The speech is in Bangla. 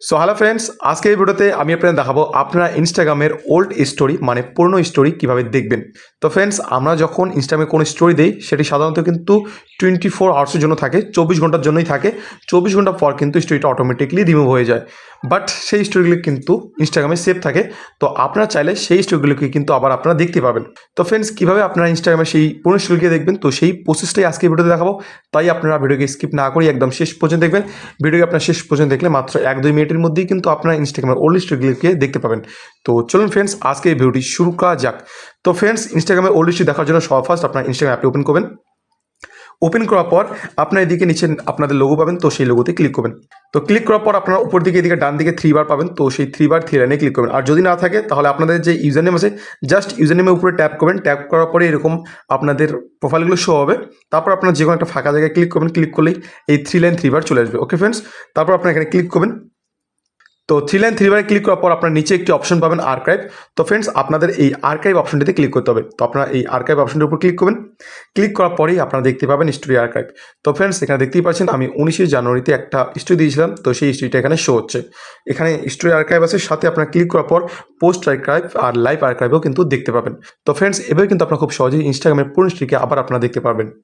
সো হ্যালো ফ্রেন্ডস আজকে এই ভিডিওতে আমি আপনাদের দেখাবো আপনারা ইনস্টাগ্রামের ওল্ড স্টোরি মানে পুরনো স্টোরি কীভাবে দেখবেন। তো ফ্রেন্ডস আমরা যখন ইনস্টাগ্রামে কোনো স্টোরি দেই, সেটি সাধারণত কিন্তু টোয়েন্টি ফোর আওয়ার্সের জন্য থাকে, চব্বিশ ঘণ্টার জন্যই থাকে। চব্বিশ ঘণ্টা পর কিন্তু স্টোরিটা অটোমেটিকলি রিমুভ হয়ে যায়। বাট সেই স্টোরিগুলি কিন্তু ইনস্টাগ্রামে সেভ থাকে। তো আপনারা চাইলে সেই স্টোরিগুলিকে কিন্তু আবার আপনারা দেখতে পাবেন। তো ফ্রেন্ডস কীভাবে আপনারা ইনস্টাগ্রামে সেই পুরনো স্টোরিকে দেখবেন? তো সেই প্রসেসটাই আজকে ভিডিওতে দেখাবো। তাই আপনারা ভিডিওকে স্কিপ না করে একদম শেষ পর্যন্ত দেখবেন। ভিডিওকে আপনার শেষ পর্যন্ত দেখলে মাত্র এক দুই মিনিটের মধ্যেই কিন্তু আপনারা ইনস্টাগ্রামের ওল্ড স্টোরিগুলিকে দেখতে পাবেন। তো চলুন ফ্রেন্ডস আজকে ভিডিওটি শুরু করা যাক। তো ফ্রেন্ডস ইনস্টাগ্রামে ওল্ড স্টোরি দেখার জন্য সব ফার্স্ট আপনার ইনস্টাগ্রাম অ্যাপটি ওপেন করবেন। ওপেন করার পর আপনার এদিকে নিচে আপনাদের লোগো পাবেন, তো সেই লোগোতে ক্লিক করবেন। তো ক্লিক করার পর আপনার উপর দিকে, এদিকে ডান দিকে থ্রি বার পাবেন, তো সেই থ্রি বার থ্রি লাইনে ক্লিক করবেন। আর যদি না থাকে, তাহলে আপনাদের যে ইউজার নেম আছে জাস্ট ইউজার নেমের উপরে ট্যাপ করবেন। ট্যাপ করার পরে এরকম আপনাদের প্রোফাইলগুলো শো হবে। তারপর আপনার যে কোনো একটা ফাঁকা জায়গায় ক্লিক করবেন। ক্লিক করলেই এই থ্রি লাইন থ্রি বার চলে আসবে। ওকে ফ্রেন্ডস তারপর আপনার এখানে ক্লিক করবেন। তো থ্রি লাইন থ্রি বারে ক্লিক করার পর আপনার নিচে একটি অপশন পাবেন আর্কাইভ তো ফ্রেন্ডস আপনাদের এই আর্কাইভ অপশনটিতে ক্লিক করতে হবে। তো আপনারা এই আর্কাইভ অপশনটির উপর ক্লিক করবেন। ক্লিক করার পরেই আপনারা দেখতে পাবেন স্টোরি আর্কাইভ তো ফ্রেন্ডস এখানে দেখতেই পাচ্ছেন আমি উনিশে জানুয়ারিতে একটা স্টোরি দিয়েছিলাম। তো সেই স্টোরিটা এখানে শো হচ্ছে। এখানে স্টোরি আর্কাইভ আছে। সাথে আপনার ক্লিক করার পর পোস্ট আর্কাইভ আর লাইভ আর্কাইভও কিন্তু দেখতে পাবেন। তো ফ্রেন্ডস এবার কিন্তু আপনারা খুব সহজেই ইনস্টাগ্রামের পুরনো স্টোরিকে আবার আপনারা দেখতে পারবেন।